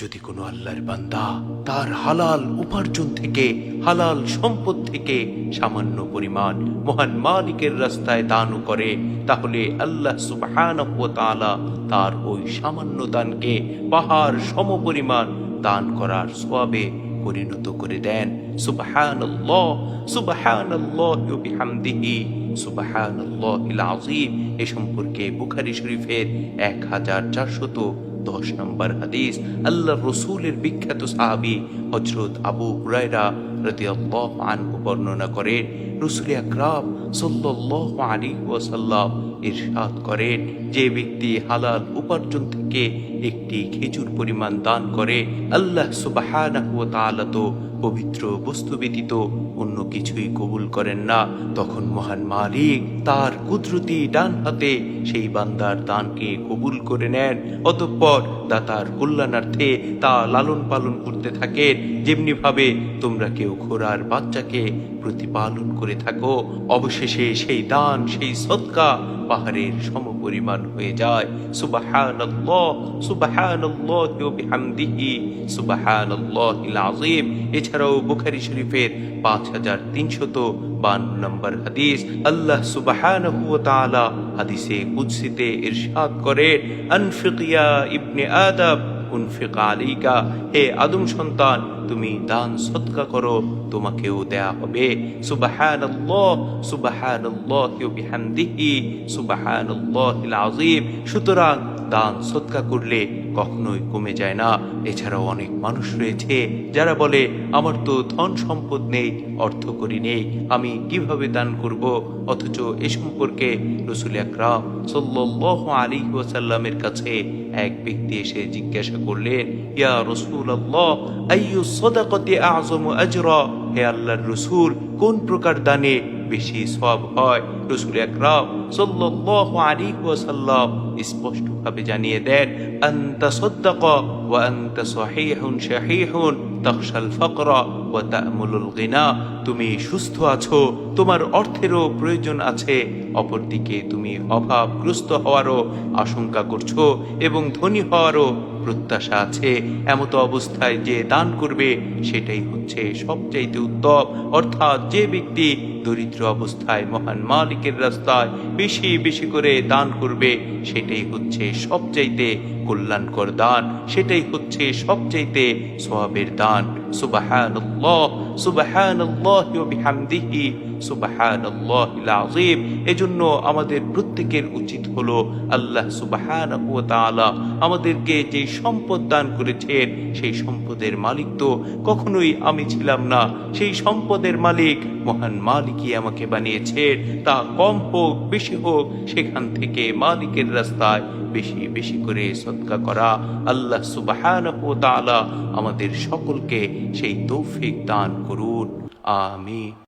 যদি কোনো আল্লাহর বান্দা তার হালাল উপার্জন থেকে, হালাল সম্পদ থেকে সামান্য পরিমাণ মহান মালিকের রাস্তায় দানও করে, তাহলে আল্লাহ তাআলা তার ওই সামান্য দানকে পাহাড় সমপরিমাণ দান করার সওয়াবে পরিণত করে দেন। বিহামদিহি এ সম্পর্কে বুখারী শরীফের এক হাজার চারশত দশ নম্বর হাদিস আল্লাহ রসুলের বিখ্যাত সাহাবি হজরত আবু হুরায়রা আল্লাহ আনহু বর্ণনা করে, রসুল আকরাম সল্লাহ আলী ওয়াসাল্লাম ইরশাদ করেন, যে ব্যক্তি হালাল উপার্জন থেকে একটি খেজুর পরিমাণ দান করে, আল্লাহ সুবাহ তো পবিত্র বস্তু ব্যতীত অন্য কিছুই কবুল করেন না। তখন মহান মালিক তার কুদরতি ডান হাতে সেই বান্দার দানকে কবুল করে নেন। অতঃপর দাতার কল্যাণার্থে তা লালন পালন করতে থাকেন। যেমনি ভাবে তোমরা কেউ ঘোড়ার বাচ্চাকে প্রতিপালন করে থাকো, অবশেষে সেই দান, সেই সৎকা পাহাড়ের সমপরিমাণ হয়ে যায়। সুবাহানাল্লাহিল আযীম। এছাড়াও বুখারী শরীফের পাঁচ হাজার তিনশত বান্ন নম্বর হাদিস, আল্লাহ তাআলা হাদিসে কুদসিতে ইরশাদ করেন আনফিকিয়া ইবনে আদম, উনফিক আলাইকা, হে আদম সন্তান, তুমি দান সদকা করো, তোমাকেও দেয়া হবে। সুবাহানাল্লাহ ওয়া বিহামদিহি, সুবাহানাল্লাহিল আযীম। সুতরাং দান সৎকা করলে কখনোই কমে যায় না। এছাড়াও অনেক মানুষ রয়েছে যারা বলে, আমার তো ধন সম্পদ নেই, অর্থ করি নেই, আমি কীভাবে দান করব? অথচ এ সম্পর্কে রসুল আকরাম সাল্লাল্লাহু আলাইহি ওয়াসাল্লামের কাছে এক ব্যক্তি এসে জিজ্ঞাসা করলেন, ইয়া সাদাকাতি আযমু আজরা? হে আল্লাহর রসুল, কোন প্রকার দানে বেশি সব হয়? রসুল আকরাম সাল্লাল্লাহু আলাইহি ওয়াসাল্লাম স্পষ্টভাবে জানিয়ে দেন, আনতা সাদ্দাকা ওয়া আনতা সহিহুন শাহিহুন ফাকরা ওয়া তা'মুলুল গিনা, তুমি সুস্থ আছো, তোমার অর্থেরও প্রয়োজন আছে, অপরদিকে তুমি অভাবগ্রস্ত হওয়ারও আশঙ্কা করছ এবং ধনী হওয়ারও প্রত্যাশা আছে। এমতো অবস্থায় যে দান করবে, সেটাই হচ্ছে সবচাইতে উত্তম। অর্থাৎ যে ব্যক্তি দরিদ্র অবস্থায় মহান মালিকের রাস্তায় বেশি বেশি করে দান করবে সেটাই হচ্ছে সবচাইতে কল্যাণকর দান, সেটাই হচ্ছে সবচাইতে সোয়াবের দান। বিহামদিহি, সুবাহানাল্লাহিল আযীম। এজন্য আমাদের প্রত্যেকের উচিত হলো আল্লাহ তাআলা আমাদেরকে যে সম্পদ দান করেছেন, সেই সম্পদের মালিক তো কখনোই আমি ছিলাম না। সেই সম্পদের মালিক মহান মালিকই আমাকে বানিয়েছেন। তা কম হোক, বেশি হোক, সেখান থেকে মালিকের রাস্তায় বেশি বেশি করে সৎকা করা। আল্লাহ সুবাহান আমাদের সকলকে সেই তৌফিক দান করুন। আমিন।